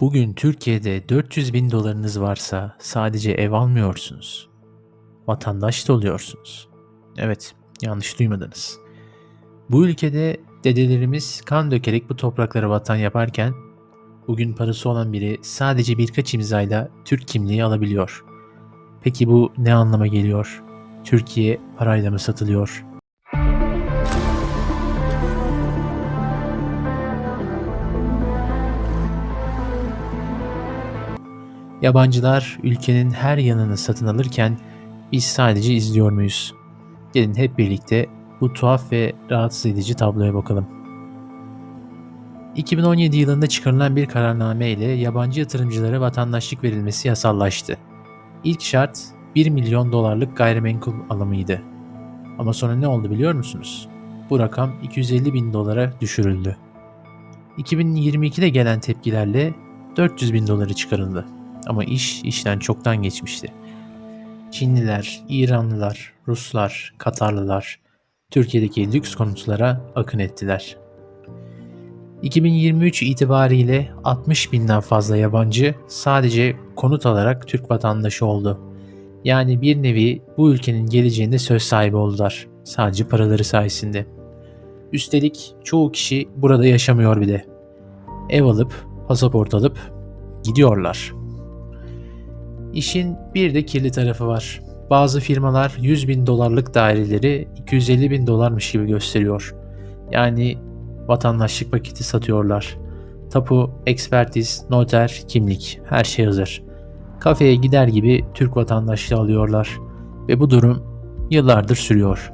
Bugün Türkiye'de 400 bin dolarınız varsa sadece ev almıyorsunuz. Vatandaş da oluyorsunuz. Evet, yanlış duymadınız. Bu ülkede dedelerimiz kan dökerek bu topraklara vatan yaparken bugün parası olan biri sadece birkaç imzayla Türk kimliği alabiliyor. Peki bu ne anlama geliyor? Türkiye parayla mı satılıyor? Yabancılar ülkenin her yanını satın alırken biz sadece izliyor muyuz? Gelin hep birlikte bu tuhaf ve rahatsız edici tabloya bakalım. 2017 yılında çıkarılan bir kararname ile yabancı yatırımcılara vatandaşlık verilmesi yasallaştı. İlk şart 1 milyon dolarlık gayrimenkul alımıydı. Ama sonra ne oldu biliyor musunuz? Bu rakam 250 bin dolara düşürüldü. 2022'de gelen tepkilerle 400 bin doları çıkarıldı. Ama iş işten çoktan geçmişti. Çinliler, İranlılar, Ruslar, Katarlılar Türkiye'deki lüks konutlara akın ettiler. 2023 itibariyle 60 binden fazla yabancı sadece konut alarak Türk vatandaşı oldu. Yani bir nevi bu ülkenin geleceğinde söz sahibi oldular. Sadece paraları sayesinde. Üstelik çoğu kişi burada yaşamıyor bile. Ev alıp, pasaport alıp gidiyorlar. İşin bir de kirli tarafı var. Bazı firmalar 100 bin dolarlık daireleri 250 bin dolarmış gibi gösteriyor. Yani vatandaşlık paketi satıyorlar. Tapu, ekspertiz, noter, kimlik her şey hazır. Kafeye gider gibi Türk vatandaşlığı alıyorlar ve bu durum yıllardır sürüyor.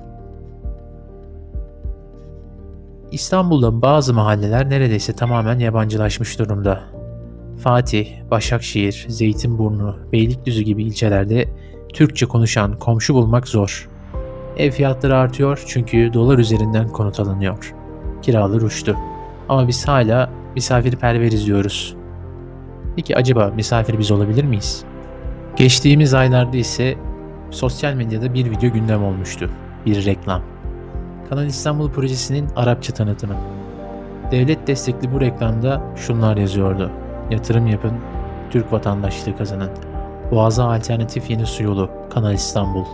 İstanbul'da bazı mahalleler neredeyse tamamen yabancılaşmış durumda. Fatih, Başakşehir, Zeytinburnu, Beylikdüzü gibi ilçelerde Türkçe konuşan komşu bulmak zor. Ev fiyatları artıyor çünkü dolar üzerinden konut alınıyor. Kiralar uçtu. Ama biz hala misafirperveriz diyoruz. Peki acaba misafir biz olabilir miyiz? Geçtiğimiz aylarda ise sosyal medyada bir video gündem olmuştu. Bir reklam. Kanal İstanbul projesinin Arapça tanıtımı. Devlet destekli bu reklamda şunlar yazıyordu. Yatırım yapın, Türk vatandaşlığı kazanın. Boğaz'a alternatif yeni su yolu, Kanal İstanbul.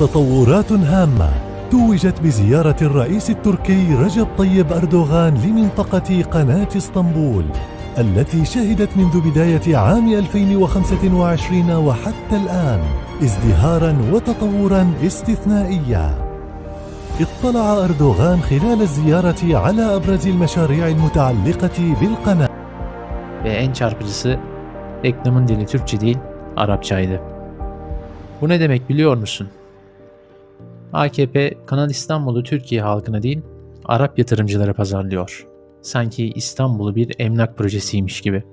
تطورات هامة توجت بزيارة الرئيس التركي رجب طيب أردوغان لمنطقة قناة إسطنبول التي شهدت منذ بداية عام 2025 وحتى الآن ازدهارا وتطورا استثنائيا اطلع أردوغان خلال الزيارة على أبرز المشاريع المتعلقة بالقناة Ve en çarpıcısı reklamın dili Türkçe değil, Arapçaydı. Bu ne demek biliyor musun? AKP Kanal İstanbul'u Türkiye halkına değil, Arap yatırımcılara pazarlıyor. Sanki İstanbul'u bir emlak projesiymiş gibi.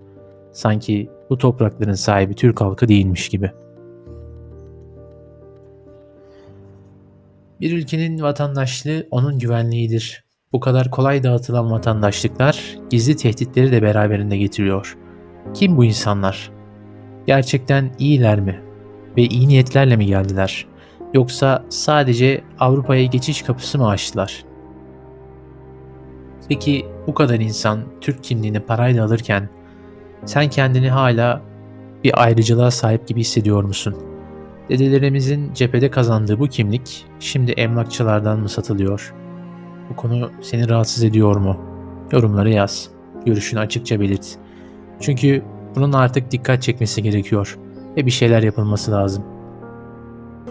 Sanki bu toprakların sahibi Türk halkı değilmiş gibi. Bir ülkenin vatandaşlığı onun güvenliğidir. Bu kadar kolay dağıtılan vatandaşlıklar gizli tehditleri de beraberinde getiriyor. Kim bu insanlar? Gerçekten iyiler mi? Ve iyi niyetlerle mi geldiler? Yoksa sadece Avrupa'ya geçiş kapısı mı açtılar? Peki bu kadar insan Türk kimliğini parayla alırken sen kendini hala bir ayrıcalığa sahip gibi hissediyor musun? Dedelerimizin cephede kazandığı bu kimlik şimdi emlakçılardan mı satılıyor? Bu konu seni rahatsız ediyor mu? Yorumlara yaz. Görüşünü açıkça belirt. Çünkü bunun artık dikkat çekmesi gerekiyor ve bir şeyler yapılması lazım.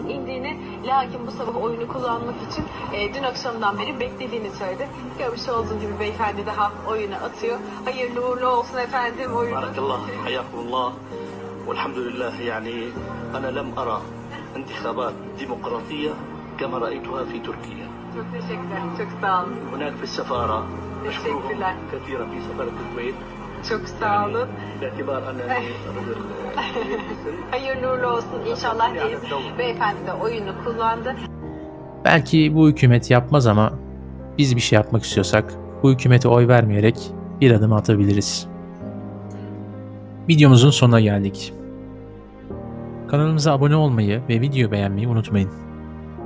indiğini lakin bu sabah oyunu kullanmak için e, dün akşamdan beri beklediğini söyledi. Görmüş olduğunuz gibi beyefendi daha oyunu atıyor. Hayırlı uğurlu olsun efendim oyunu. بارك الله حياكم الله والحمد لله يعني أنا لم أرى انتخابات ديمقراطية كما رأيتها في تركيا Çok teşekkürler. Çok sağ olun. هناك في السفارة أشكرهم Teşekkürler. كثيرا في سفارة الكويت Çok sağ olun. باعتبار أنني رجل مسلم Hayırlı uğurlu olsun inşallah deriz. Beyefendi de oyunu kullandı. Belki bu hükümet yapmaz ama biz bir şey yapmak istiyorsak bu hükümete oy vermeyerek bir adım atabiliriz. Videomuzun sonuna geldik. Kanalımıza abone olmayı ve video beğenmeyi unutmayın.